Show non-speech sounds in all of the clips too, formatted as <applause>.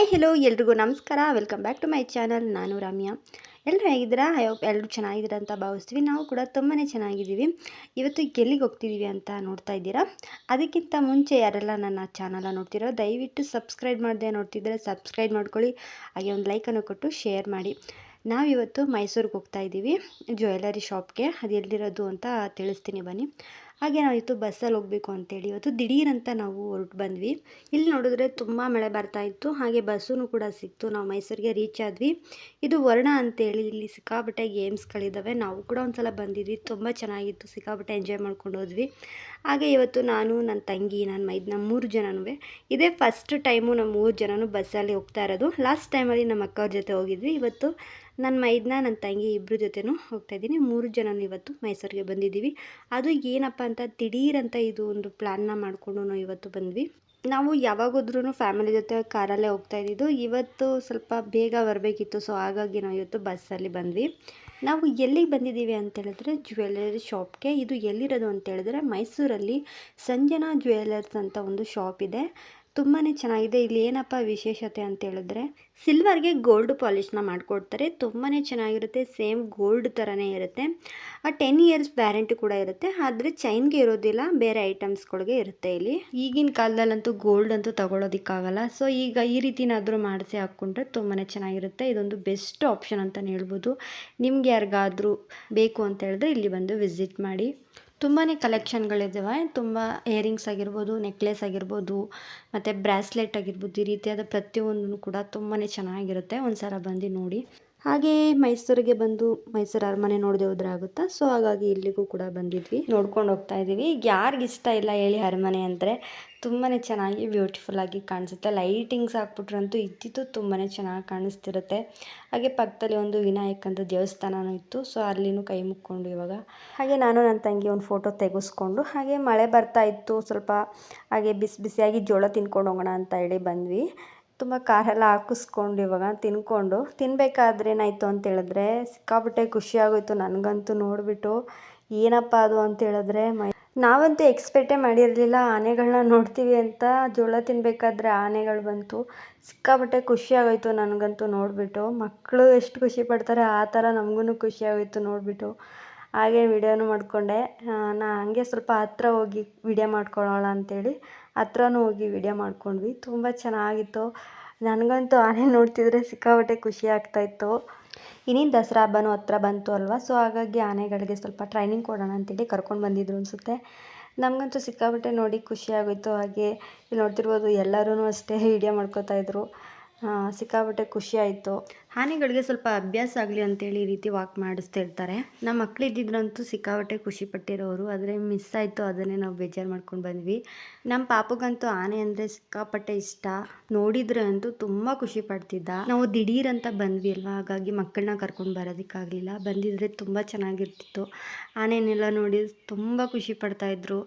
Hi hello ಎಲ್ರಿಗೂ ನಮಸ್ಕಾರ. Welcome back to my channel ನಾನು ರಮ್ಯಾ. ಎಲ್ಲರೂ ಹೇಗಿದ್ದೀರಾ? ಐ ಹೋಪ್ ಎಲ್ಲರೂ ಚೆನ್ನಾಗಿದ್ದೀರಾ ಅಂತ ಭಾವಿಸ್ತೀವಿ. ನಾವು ಕೂಡ ತುಂಬಾ ಚೆನ್ನಾಗಿದ್ದೀವಿ. ಇವತ್ತು ಎಲ್ಲಿಗೆ ಹೋಗ್ತಿದ್ದೀವಿ ಅಂತ ನೋಡ್ತಾ ಇದ್ದೀರಾ? ಅದಕ್ಕಿಂತ ಮುಂಚೆ ಯಾರೆಲ್ಲ ನನ್ನ ಚಾನಲ ನೋಡ್ತಿರೋ, ದಯವಿಟ್ಟು ಸಬ್ಸ್ಕ್ರೈಬ್ ಮಾಡದೆ ನೋಡ್ತಿದ್ದರೆ ಸಬ್ಸ್ಕ್ರೈಬ್ ಮಾಡ್ಕೊಳ್ಳಿ. ಹಾಗೆ ಒಂದು ಲೈಕನ್ನು ಕೊಟ್ಟು ಶೇರ್ ಮಾಡಿ. ನಾವಿವತ್ತು ಮೈಸೂರಿಗೆ ಹೋಗ್ತಾ ಇದ್ದೀವಿ. ಜ್ಯುವೆಲರಿ ಶಾಪ್ಗೆ ಅದು ಎಲ್ಲಿರೋದು ಅಂತ ತಿಳಿಸ್ತೀನಿ ಬನ್ನಿ. ಹಾಗೆ ನಾವು ಇವತ್ತು ಬಸ್ಸಲ್ಲಿ ಹೋಗಬೇಕು ಅಂತೇಳಿ. ಇವತ್ತು ದಿಢೀರಂತ ನಾವು ಹೊರಟು ಬಂದ್ವಿ. ಇಲ್ಲಿ ನೋಡಿದ್ರೆ ತುಂಬ ಮಳೆ ಬರ್ತಾ ಇತ್ತು. ಹಾಗೆ ಬಸ್ಸೂ ಕೂಡ ಸಿಕ್ತು. ನಾವು ಮೈಸೂರಿಗೆ ರೀಚ್ ಆದ್ವಿ. ಇದು ವರ್ಣ ಅಂತೇಳಿ ಇಲ್ಲಿ ಸಿಕ್ಕಾಪಟ್ಟೆ ಗೇಮ್ಸ್ಗಳಿದ್ದಾವೆ ನಾವು ಕೂಡ ಒಂದ್ಸಲ ಬಂದಿದ್ವಿ. ತುಂಬ ಚೆನ್ನಾಗಿತ್ತು. ಸಿಕ್ಕಾಪಟ್ಟೆ ಎಂಜಾಯ್ ಮಾಡ್ಕೊಂಡು ಹೋದ್ವಿ. ಹಾಗೆ ಇವತ್ತು ನಾನು ನನ್ನ ತಂಗಿ ನನ್ನ ಮೈದ್ ನಮ್ಮ ಮೂರು ಜನನೂ ಇದೇ ಫಸ್ಟ್ ಟೈಮು ನಮ್ಮ ಮೂರು ಜನನೂ ಬಸ್ಸಲ್ಲಿ ಹೋಗ್ತಾ ಇರೋದು. ಲಾಸ್ಟ್ ಟೈಮಲ್ಲಿ ನಮ್ಮ ಅಕ್ಕವ್ರ ಜೊತೆ ಹೋಗಿದ್ವಿ. ಇವತ್ತು ನನ್ನ ಮೈದ್ನ, ನನ್ನ ತಂಗಿ ಇಬ್ಬರ ಹೋಗ್ತಾ ಇದ್ದೀನಿ. ಮೂರು ಜನನು ಇವತ್ತು ಮೈಸೂರಿಗೆ ಬಂದಿದ್ದೀವಿ. ಅದು ಏನಪ್ಪ ಅಂತ ದಿಢೀರಂತ ಇದು ಒಂದು ಪ್ಲ್ಯಾನ್ನ ಮಾಡಿಕೊಂಡು ಇವತ್ತು ಬಂದ್ವಿ. ನಾವು ಯಾವಾಗೋದ್ರೂ ಫ್ಯಾಮಿಲಿ ಜೊತೆ ಕಾರಲ್ಲೇ ಹೋಗ್ತಾ ಇದ್ದಿದ್ದು. ಇವತ್ತು ಸ್ವಲ್ಪ ಬೇಗ ಬರಬೇಕಿತ್ತು ಸೊ ಹಾಗಾಗಿ ನಾವು ಇವತ್ತು ಬಸ್ಸಲ್ಲಿ ಬಂದ್ವಿ. ನಾವು ಎಲ್ಲಿಗೆ ಬಂದಿದ್ದೀವಿ ಅಂತ ಹೇಳಿದ್ರೆ ಜ್ಯುವೆಲರಿ ಶಾಪ್ಗೆ ಇದು ಎಲ್ಲಿರೋದು ಅಂತ ಹೇಳಿದ್ರೆ ಮೈಸೂರಲ್ಲಿ ಸಂಜನಾ ಜ್ಯುವೆಲ್ಲರ್ಸ್ ಅಂತ ಒಂದು ಶಾಪ್ ಇದೆ. ತುಂಬಾ ಚೆನ್ನಾಗಿದೆ. ಇಲ್ಲಿ ಏನಪ್ಪ ವಿಶೇಷತೆ ಅಂತ ಹೇಳಿದ್ರೆ, ಸಿಲ್ವರ್ಗೆ ಗೋಲ್ಡ್ ಪಾಲಿಷ್ನ ಮಾಡಿಕೊಡ್ತಾರೆ. ತುಂಬಾ ಚೆನ್ನಾಗಿರುತ್ತೆ. ಸೇಮ್ ಗೋಲ್ಡ್ ಥರನೇ ಇರುತ್ತೆ. ಟೆನ್ ಇಯರ್ಸ್ ವ್ಯಾರಂಟಿ ಕೂಡ ಇರುತ್ತೆ. ಆದರೆ ಚೈನ್ಗೆ ಇರೋದಿಲ್ಲ. ಬೇರೆ ಐಟಮ್ಸ್ಗಳಿಗೆ ಇರುತ್ತೆ ಇಲ್ಲಿ. ಈಗಿನ ಕಾಲದಲ್ಲಂತೂ ಗೋಲ್ಡ್ ಅಂತೂ ತಗೊಳ್ಳೋದಕ್ಕಾಗಲ್ಲ ಸೊ, ಈಗ ಈ ರೀತಿನಾದರೂ ಮಾಡಿಸಿ ಹಾಕ್ಕೊಂಡ್ರೆ ತುಂಬಾ ಚೆನ್ನಾಗಿರುತ್ತೆ. ಇದೊಂದು ಬೆಸ್ಟ್ ಆಪ್ಷನ್ ಅಂತಲೇ ಹೇಳ್ಬೋದು. ನಿಮ್ಗೆ ಯಾರಿಗಾದರೂ ಬೇಕು ಅಂತ ಹೇಳಿದ್ರೆ ಇಲ್ಲಿ ಬಂದು ವಿಸಿಟ್ ಮಾಡಿ. ತುಂಬಾ ಕಲೆಕ್ಷನ್ಗಳಿದ್ದಾವೆ ತುಂಬ ಇಯರಿಂಗ್ಸ್ ಆಗಿರ್ಬೋದು, ನೆಕ್ಲೆಸ್ ಆಗಿರ್ಬೋದು, ಮತ್ತು ಬ್ರಾಸ್ಲೆಟ್ ಆಗಿರ್ಬೋದು, ಈ ರೀತಿಯಾದ ಪ್ರತಿಯೊಂದೂ ಕೂಡ ತುಂಬಾ ಚೆನ್ನಾಗಿರುತ್ತೆ. ಒಂದು ಸಲ ಬಂದು ನೋಡಿ. ಹಾಗೆ ಮೈಸೂರಿಗೆ ಬಂದು ಮೈಸೂರು ಅರಮನೆ ನೋಡದೆ ಹೋದ್ರೆ ಆಗುತ್ತಾ? ಸೊ, ಹಾಗಾಗಿ ಇಲ್ಲಿಗೂ ಕೂಡ ಬಂದಿದ್ವಿ. ನೋಡ್ಕೊಂಡು ಹೋಗ್ತಾ ಇದ್ದೀವಿ. ಯಾರಿಗೆ ಇಷ್ಟ ಇಲ್ಲ ಹೇಳಿ ಅರಮನೆ ಅಂದರೆ ತುಂಬಾ ಚೆನ್ನಾಗಿ ಬ್ಯೂಟಿಫುಲ್ಲಾಗಿ ಕಾಣಿಸುತ್ತೆ. ಲೈಟಿಂಗ್ಸ್ ಹಾಕ್ಬಿಟ್ರಂತೂ ಇದ್ದಿದ್ದು ತುಂಬಾ ಚೆನ್ನಾಗಿ ಕಾಣಿಸ್ತಿರುತ್ತೆ. ಹಾಗೆ ಪಕ್ಕದಲ್ಲಿ ಒಂದು ವಿನಾಯಕ್ ಅಂತ ದೇವಸ್ಥಾನವೂ ಇತ್ತು. ಸೊ ಅಲ್ಲಿನೂ ಕೈ ಮುಕ್ಕೊಂಡು ಇವಾಗ. ಹಾಗೆ ನಾನು ನನ್ನ ತಂಗಿ ಒಂದು ಫೋಟೋ ತೆಗೆಸ್ಕೊಂಡು, ಹಾಗೆ ಮಳೆ ಬರ್ತಾ ಇತ್ತು. ಸ್ವಲ್ಪ ಹಾಗೆ ಬಿಸಿ ಬಿಸಿಯಾಗಿ ಜೋಳ ತಿನ್ಕೊಂಡು ಹೋಗೋಣ ಅಂತ ಹೇಳಿ ಬಂದ್ವಿ. ತುಂಬ ಖಾರೆಲ್ಲ ಹಾಕಿಸ್ಕೊಂಡು ಇವಾಗ ತಿನ್ಕೊಂಡು. ತಿನ್ನಬೇಕಾದ್ರೆ ಏನಾಯಿತು ಅಂತ ಹೇಳಿದ್ರೆ ಸಿಕ್ಕಾಪಟ್ಟೆ ಖುಷಿಯಾಗೋಯಿತು. ನನಗಂತೂ ನೋಡಿಬಿಟ್ಟು ಏನಪ್ಪ ಅದು ಅಂತ ಹೇಳಿದ್ರೆ, ಮೈ, ನಾವಂತೂ ಎಕ್ಸ್ಪೆಕ್ಟೇ ಮಾಡಿರಲಿಲ್ಲ ಆನೆಗಳನ್ನ ನೋಡ್ತೀವಿ ಅಂತ ಜೋಳ ತಿನ್ನಬೇಕಾದ್ರೆ ಆನೆಗಳು ಬಂತು. ಸಿಕ್ಕಾಪಟ್ಟೆ ಖುಷಿ ಆಗೋಯ್ತು ನನಗಂತೂ ನೋಡಿಬಿಟ್ಟು. ಮಕ್ಕಳು ಎಷ್ಟು ಖುಷಿ ಪಡ್ತಾರೆ, ಆ ಥರ ನಮಗೂ ಖುಷಿ ಆಗೋಯ್ತು ನೋಡಿಬಿಟ್ಟು. ಹಾಗೆ ವಿಡಿಯೋನು ಮಾಡಿಕೊಂಡೆ. ನಾ ಹಂಗೆ ಸ್ವಲ್ಪ ಹತ್ರ ಹೋಗಿ ವಿಡಿಯೋ ಮಾಡ್ಕೊಳ್ಳೋಣ ಅಂತೇಳಿ ಹತ್ರನೂ ಹೋಗಿ ವಿಡಿಯೋ ಮಾಡ್ಕೊಂಡ್ವಿ. ತುಂಬ ಚೆನ್ನಾಗಿತ್ತು. ನನಗಂತೂ ಆನೆ ನೋಡ್ತಿದ್ರೆ ಸಿಕ್ಕಾಪಟ್ಟೆ ಖುಷಿ ಆಗ್ತಾಯಿತ್ತು ಇನ್ನೇನು ದಸರಾ ಹಬ್ಬನೂ ಹತ್ರ ಬಂತು ಅಲ್ವಾ? ಸೊ ಹಾಗಾಗಿ ಆನೆಗಳಿಗೆ ಸ್ವಲ್ಪ ಟ್ರೈನಿಂಗ್ ಕೊಡೋಣ ಅಂತೇಳಿ ಕರ್ಕೊಂಡು ಬಂದಿದ್ರು ಅನಿಸುತ್ತೆ. ನಮಗಂತೂ ಸಿಕ್ಕಾಪಟ್ಟೆ ನೋಡಿ ಖುಷಿ ಆಗೋಯ್ತು. ಹಾಗೆ ಇಲ್ಲಿ ನೋಡ್ತಿರ್ಬೋದು ಎಲ್ಲರೂ ಅಷ್ಟೇ <laughs> ವೀಡಿಯೋ ಮಾಡ್ಕೋತಾ ಇದ್ರು. ಸಿಕ್ಕಾಪಟ್ಟೆ ಖುಷಿ ಆಯಿತು. ಆನೆಗಳಿಗೆ ಸ್ವಲ್ಪ ಅಭ್ಯಾಸ ಆಗಲಿ ಅಂತೇಳಿ ಈ ರೀತಿ ವಾಕ್ ಮಾಡಿಸ್ತಾ ಇರ್ತಾರೆ. ನಮ್ಮ ಮಕ್ಳು ಇದ್ದಿದ್ರಂತೂ ಸಿಕ್ಕಾಪಟ್ಟೆ ಖುಷಿ ಪಟ್ಟಿರೋರು, ಆದರೆ ಮಿಸ್ ಆಯಿತು, ಅದನ್ನೇ ನಾವು ಬೇಜಾರು ಮಾಡ್ಕೊಂಡು ಬಂದ್ವಿ. ನಮ್ಮ ಪಾಪಗಂತೂ ಆನೆ ಅಂದರೆ ಸಿಕ್ಕಾಪಟ್ಟೆ ಇಷ್ಟ. ನೋಡಿದ್ರೆ ಅಂತೂ ತುಂಬ ಖುಷಿ ಪಡ್ತಿದ್ದ. ನಾವು ದಿಢೀರ್ ಅಂತ ಬಂದ್ವಿ ಅಲ್ವಾ? ಹಾಗಾಗಿ ಮಕ್ಕಳನ್ನ ಕರ್ಕೊಂಡು ಬರೋದಕ್ಕಾಗಲಿಲ್ಲ. ಬಂದಿದ್ರೆ ತುಂಬ ಚೆನ್ನಾಗಿರ್ತಿತ್ತು. ಆನೆನೆಲ್ಲ ನೋಡಿ ತುಂಬ ಖುಷಿ ಪಡ್ತಾಯಿದ್ರು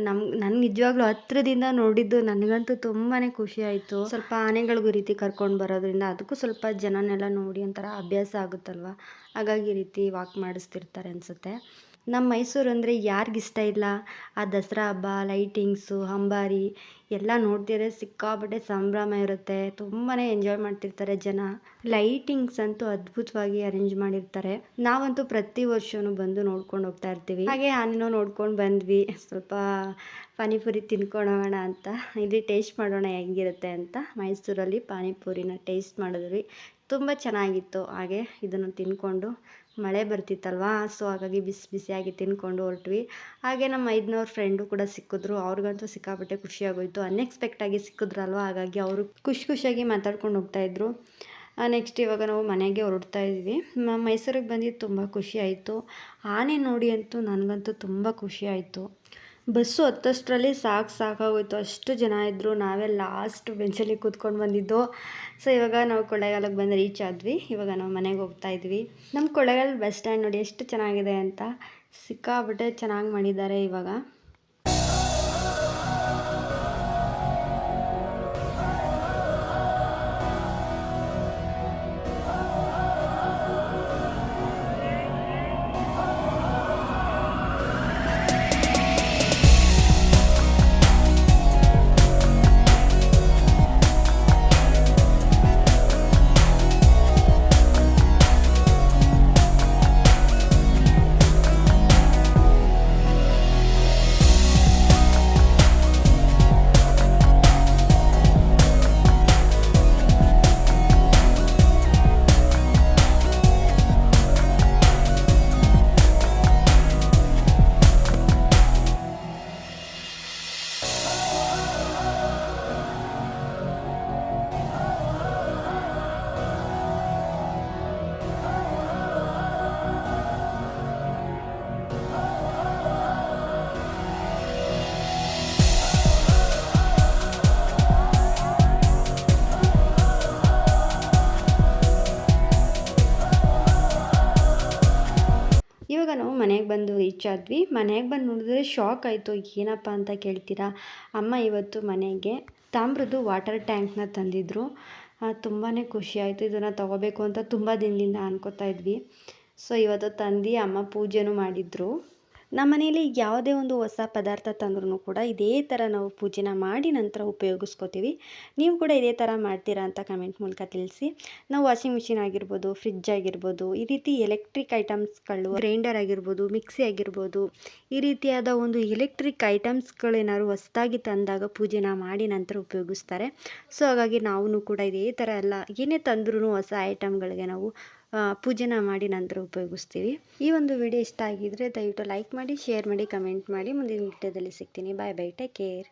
ನಮ್ ನನ್ಗೆ ನಿಜವಾಗ್ಲೂ ಹತ್ರದಿಂದ ನೋಡಿದ್ದು ನನಗಂತೂ ತುಂಬಾ ಖುಷಿ ಆಯಿತು. ಸ್ವಲ್ಪ ಆನೆಗಳಿಗೂ ರೀತಿ ಕರ್ಕೊಂಡು ಬರೋದ್ರಿಂದ ಅದಕ್ಕೂ ಸ್ವಲ್ಪ ಜನನೆಲ್ಲ ನೋಡಿ ಒಂಥರ ಅಭ್ಯಾಸ ಆಗುತ್ತಲ್ವ? ಹಾಗಾಗಿ ಈ ರೀತಿ ವಾಕ್ ಮಾಡಿಸ್ತಿರ್ತಾರೆ ಅನಿಸುತ್ತೆ. ನಮ್ಮ ಮೈಸೂರು ಅಂದರೆ ಯಾರಿಗಿಷ್ಟ ಇಲ್ಲ? ಆ ದಸರಾ ಹಬ್ಬ ಲೈಟಿಂಗ್ಸು ಅಂಬಾರಿ ಎಲ್ಲ ನೋಡ್ತಿದ್ರೆ ಸಿಕ್ಕಾಪಟ್ಟೆ ಸಂಭ್ರಮ ಇರುತ್ತೆ. ತುಂಬಾ ಎಂಜಾಯ್ ಮಾಡ್ತಿರ್ತಾರೆ ಜನ. ಲೈಟಿಂಗ್ಸ್ ಅಂತೂ ಅದ್ಭುತವಾಗಿ ಅರೇಂಜ್ ಮಾಡಿರ್ತಾರೆ. ನಾವಂತೂ ಪ್ರತಿ ವರ್ಷವೂ ಬಂದು ನೋಡ್ಕೊಂಡು ಹೋಗ್ತಾ ಇರ್ತೀವಿ. ಹಾಗೆ ಆನೆನೂ ನೋಡ್ಕೊಂಡು ಬಂದ್ವಿ. ಸ್ವಲ್ಪ ಪಾನಿಪುರಿ ತಿನ್ಕೊಂಡು ಅಂತ. ಇಲ್ಲಿ ಟೇಸ್ಟ್ ಮಾಡೋಣ ಹೆಂಗಿರುತ್ತೆ ಅಂತ ಮೈಸೂರಲ್ಲಿ ಪಾನಿಪುರಿನ ಟೇಸ್ಟ್ ಮಾಡಿದ್ವಿ. ತುಂಬ ಚೆನ್ನಾಗಿತ್ತು. ಹಾಗೆ ಇದನ್ನು ತಿನ್ಕೊಂಡು ಮಳೆ ಬರ್ತಿತ್ತಲ್ವಾ? ಸೊ ಹಾಗಾಗಿ ಬಿಸಿ ಬಿಸಿಯಾಗಿ ತಿನ್ಕೊಂಡು ಹೊರಟ್ವಿ. ಹಾಗೆ ನಮ್ಮ ಐದನವ್ರ ಫ್ರೆಂಡು ಕೂಡ ಸಿಕ್ಕಿದ್ರು. ಅವ್ರಿಗಂತೂ ಸಿಕ್ಕಾಪಟ್ಟೆ ಖುಷಿಯಾಗೋಯಿತು. ಅನ್ಎಕ್ಸ್ಪೆಕ್ಟಾಗಿ ಸಿಕ್ಕಿದ್ರಲ್ವ? ಹಾಗಾಗಿ ಅವರು ಖುಷಿ ಖುಷಿಯಾಗಿ ಮಾತಾಡ್ಕೊಂಡು ಹೋಗ್ತಾಯಿದ್ರು ನೆಕ್ಸ್ಟ್ ಇವಾಗ ನಾವು ಮನೆಗೆ ಹೊರಡ್ತಾ ಇದ್ವಿ. ಮೈಸೂರಿಗೆ ಬಂದಿದ್ದು ತುಂಬ ಖುಷಿ ಆಯಿತು. ಆನೆ ನೋಡಿ ಅಂತೂ ನನಗಂತೂ ತುಂಬ ಖುಷಿ ಆಯಿತು. ಬಸ್ಸು ಹತ್ತಷ್ಟರಲ್ಲಿ ಸಾಕು ಸಾಕಾಗೋಯ್ತು. ಅಷ್ಟು ಜನ ಇದ್ದರು ನಾವೇ ಲಾಸ್ಟ್ ಬೆಂಚಲ್ಲಿ ಕೂತ್ಕೊಂಡು ಬಂದಿದ್ದು. ಸೊ ಇವಾಗ ನಾವು ಕೊಳ್ಳೇಗಾಲಕ್ಕೆ ಬಂದು ರೀಚ್ ಆದ್ವಿ. ಇವಾಗ ನಾವು ಮನೆಗೆ ಹೋಗ್ತಾ ಇದ್ವಿ. ನಮ್ಮ ಕೊಳ್ಳೇಗಾಲ ಬಸ್ ಸ್ಟ್ಯಾಂಡ್ ನೋಡಿ ಎಷ್ಟು ಚೆನ್ನಾಗಿದೆ ಅಂತ ಸಿಕ್ಕಾಬಿಟ್ಟೆ ಚೆನ್ನಾಗಿ ಮಾಡಿದ್ದಾರೆ ಇವಾಗ. ಬಂದು ರೀಚ್ ಆದ್ವಿ ಮನೆಗೆ ಬಂದು ನೋಡಿದ್ರೆ ಶಾಕ್ ಆಯಿತು. ಏನಪ್ಪ ಅಂತ ಕೇಳ್ತೀರಾ? ಅಮ್ಮ ಇವತ್ತು ಮನೆಗೆ ತಾಮ್ರದ್ದು ವಾಟರ್ ಟ್ಯಾಂಕ್ನ ತಂದಿದ್ದರು ತುಂಬಾ ಖುಷಿ ಆಯಿತು. ಇದನ್ನು ತೊಗೋಬೇಕು ಅಂತ ತುಂಬ ದಿನದಿಂದ ಅನ್ಕೋತಾ ಇದ್ವಿ. ಸೊ ಇವತ್ತು ತಂದು ಅಮ್ಮ ಪೂಜೆನೂ ಮಾಡಿದರು. ನಮ್ಮ ಮನೆಯಲ್ಲಿ ಯಾವುದೇ ಒಂದು ಹೊಸ ಪದಾರ್ಥ ತಂದ್ರೂ ಕೂಡ ಇದೇ ಥರ ನಾವು ಪೂಜೆನ ಮಾಡಿ ನಂತರ ಉಪಯೋಗಿಸ್ಕೋತೀವಿ. ನೀವು ಕೂಡ ಇದೇ ಥರ ಮಾಡ್ತೀರಾ ಅಂತ ಕಮೆಂಟ್ ಮೂಲಕ ತಿಳಿಸಿ. ನಾವು ವಾಷಿಂಗ್ ಮಿಷಿನ್ ಆಗಿರ್ಬೋದು ಫ್ರಿಜ್ ಆಗಿರ್ಬೋದು, ಈ ರೀತಿ ಎಲೆಕ್ಟ್ರಿಕ್ ಐಟಮ್ಸ್ಗಳು ಗ್ರೈಂಡರ್ ಆಗಿರ್ಬೋದು, ಮಿಕ್ಸಿ ಆಗಿರ್ಬೋದು, ಈ ರೀತಿಯಾದ ಒಂದು ಎಲೆಕ್ಟ್ರಿಕ್ ಐಟಮ್ಸ್ಗಳೇನಾದ್ರು ಹೊಸದಾಗಿ ತಂದಾಗ ಪೂಜೆನ ಮಾಡಿ ನಂತರ ಉಪಯೋಗಿಸ್ತಾರೆ. ಸೊ, ಹಾಗಾಗಿ ನಾವು ಕೂಡ ಇದೇ ಥರ ಎಲ್ಲ ಏನೇ ತಂದ್ರೂ ಹೊಸ ಐಟಮ್ಗಳಿಗೆ ನಾವು ಪೂಜೆನ ಮಾಡಿ ನಂತರ ಉಪಯೋಗಿಸ್ತೀವಿ. ಈ ಒಂದು ವಿಡಿಯೋ ಇಷ್ಟ ಆಗಿದ್ದರೆ ದಯವಿಟ್ಟು ಲೈಕ್ ಮಾಡಿ ಶೇರ್ ಮಾಡಿ ಕಮೆಂಟ್ ಮಾಡಿ. ಮುಂದಿನ ವಿಡಿಯೋದಲ್ಲಿ ಸಿಗ್ತೀನಿ. ಬಾಯ್ ಬೈ ಟೇಕ್ ಕೇರ್